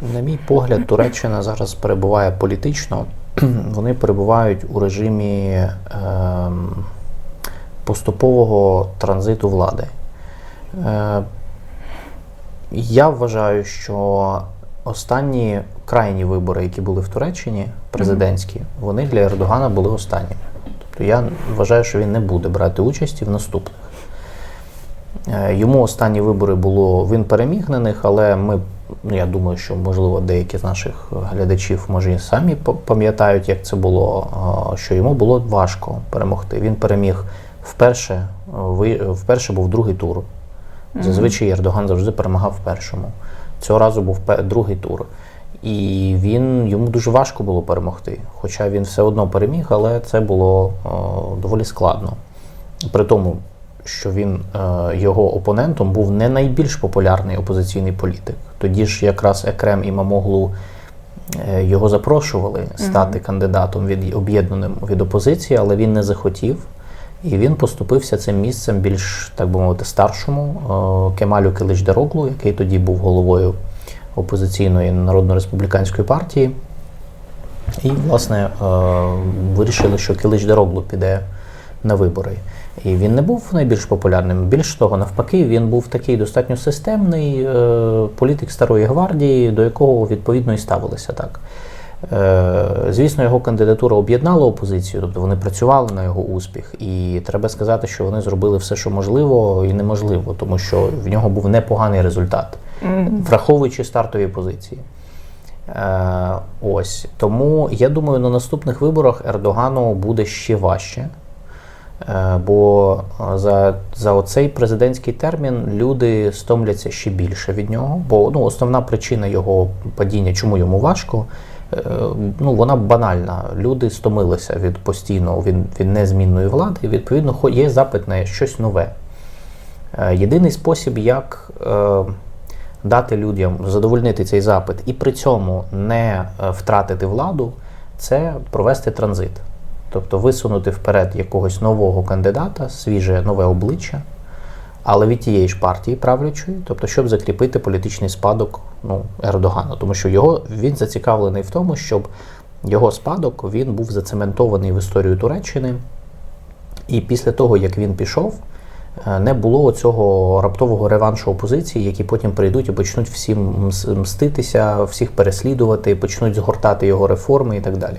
На мій погляд, Туреччина зараз перебуває політично. Вони перебувають у режимі ем, поступового транзиту влади. Е, я вважаю, що останні крайні вибори, які були в Туреччині, президентські, вони для Ердогана були останніми. Тобто я вважаю, що він не буде брати участі в наступних. Е, Йому останні вибори було, він переміг на них, але ми, я думаю, що можливо деякі з наших глядачів може і самі пам'ятають, як це було, е, що йому було важко перемогти. Він переміг вперше, е, вперше був другий тур. Зазвичай Ердоган завжди перемагав в першому. Цього разу був другий тур. І він йому дуже важко було перемогти. Хоча він все одно переміг, але це було е, доволі складно. При тому, що він е, його опонентом був не найбільш популярний опозиційний політик. Тоді ж якраз Екрем і Мамоглу е, його запрошували стати кандидатом від об'єднаним від опозиції, але він не захотів. І він поступився цим місцем більш, так би мовити, старшому е, Кемалю Киличдароглу, який тоді був головою опозиційної народно-республіканської партії. І, власне, вирішили, що Килич Дороглу піде на вибори. І він не був найбільш популярним. Більш того, навпаки, він був такий достатньо системний е, політик старої гвардії, до якого відповідно і ставилися так. Е, Звісно, його кандидатура об'єднала опозицію, тобто вони працювали на його успіх. І треба сказати, що вони зробили все, що можливо і неможливо, тому що в нього був непоганий результат, враховуючи стартові позиції. Е, ось тому я думаю, на наступних виборах Ердогану буде ще важче. Е, Бо е, за, за оцей президентський термін люди стомляться ще більше від нього. Бо ну, основна причина його падіння, чому йому важко, е, ну, вона банальна. Люди стомилися від постійного від, від незмінної влади, і відповідно є запит на щось нове. Єдиний спосіб, як дати людям задовольнити цей запит і при цьому не втратити владу, це провести транзит. Тобто висунути вперед якогось нового кандидата, свіже нове обличчя, але від тієї ж партії правлячої, тобто, щоб закріпити політичний спадок ну, Ердогана. Тому що його він зацікавлений в тому, щоб його спадок він був зацементований в історію Туреччини. І після того, як він пішов, е, не було цього раптового реваншу опозиції, які потім прийдуть і почнуть всім мститися, всіх переслідувати, почнуть згортати його реформи і так далі.